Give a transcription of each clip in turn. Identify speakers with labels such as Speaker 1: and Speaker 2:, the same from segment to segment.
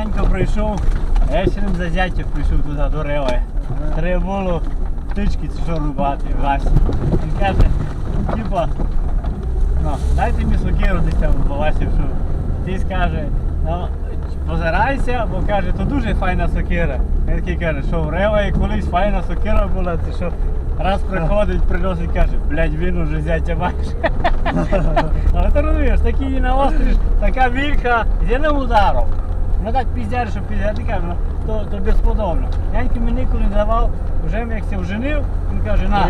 Speaker 1: Нянько прийшов, я ще ним за зятя прийшов туди до Реви. Треба було птички що рубати в. Він каже, типа, ну, дайте мені сокиру десь там у Васі, що ти скаже, ну, позирайся, бо каже, то дуже файна сокира. Він такий каже, що в Рева колись файна сокира була, це що раз приходить, приносить, каже, блядь, він уже зятя маєш. Але ти розумієш, такі її наостриш, така вілька з одним ударом. Ну так піздяр, що піздяр, ти ну, то, то безподобно. Яньки мені ніколи не давав, вже як ся вженив, він каже, на,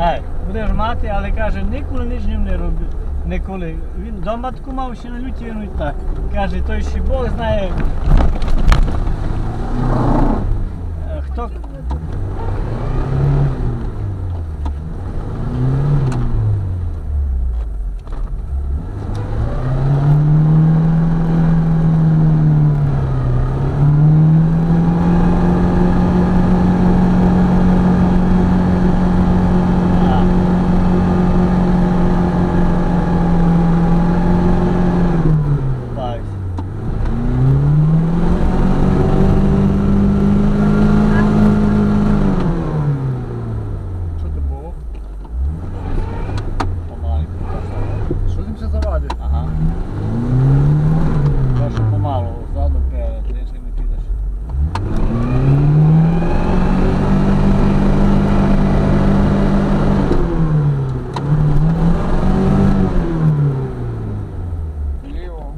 Speaker 1: ай, будеш мати, але каже, ніколи ніч з ним не робив. Ніколи. Він дома таку мав ще на люті, він і так. Каже, той ще Бог знає. е, Хто А. Так.
Speaker 2: Що це було?
Speaker 1: Помаленьку.
Speaker 2: Що він ще завадив?
Speaker 1: Ага. Перше помалу, ззаду перед, якщо не підеш.
Speaker 2: Ліво.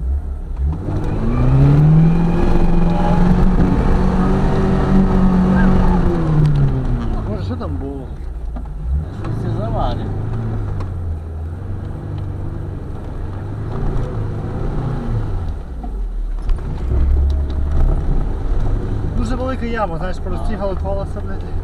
Speaker 2: Може, що там було?
Speaker 1: Щось це завалить.
Speaker 2: Яма, знаєш, порозтягали колеса, блядь.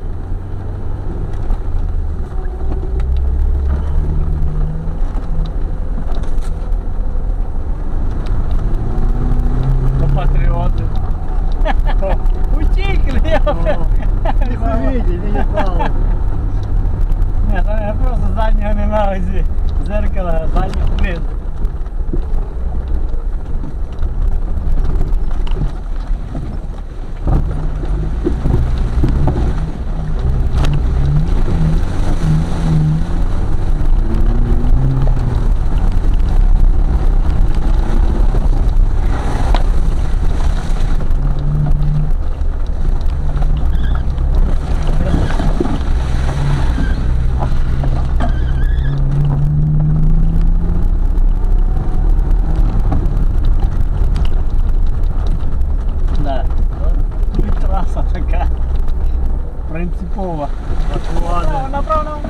Speaker 2: Принципово. Направо, направо, направо.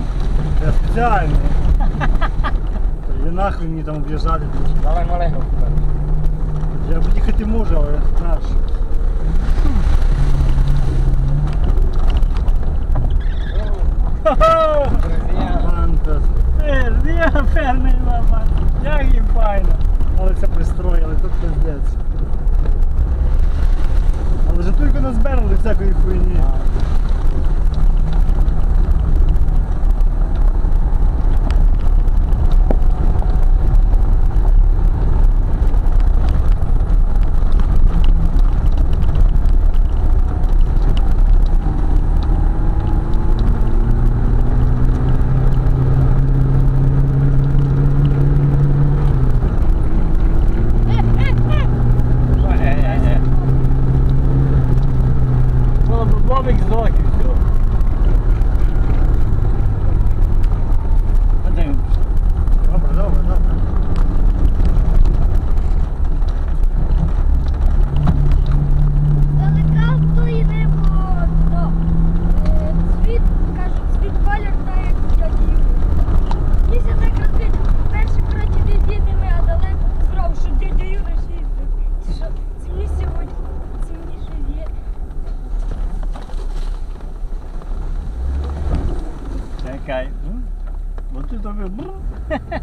Speaker 1: Я спеціально. Я нахуй мені там об'їжджати. Давай маленько. Я об'їхати можу, але наш. Ферний нормально.
Speaker 2: Як
Speaker 1: їм
Speaker 2: файно. Але це пристрої, але тут пиздець.
Speaker 1: Але ж
Speaker 2: тільки назбирали всякої хуйні. voiture,
Speaker 1: ça fait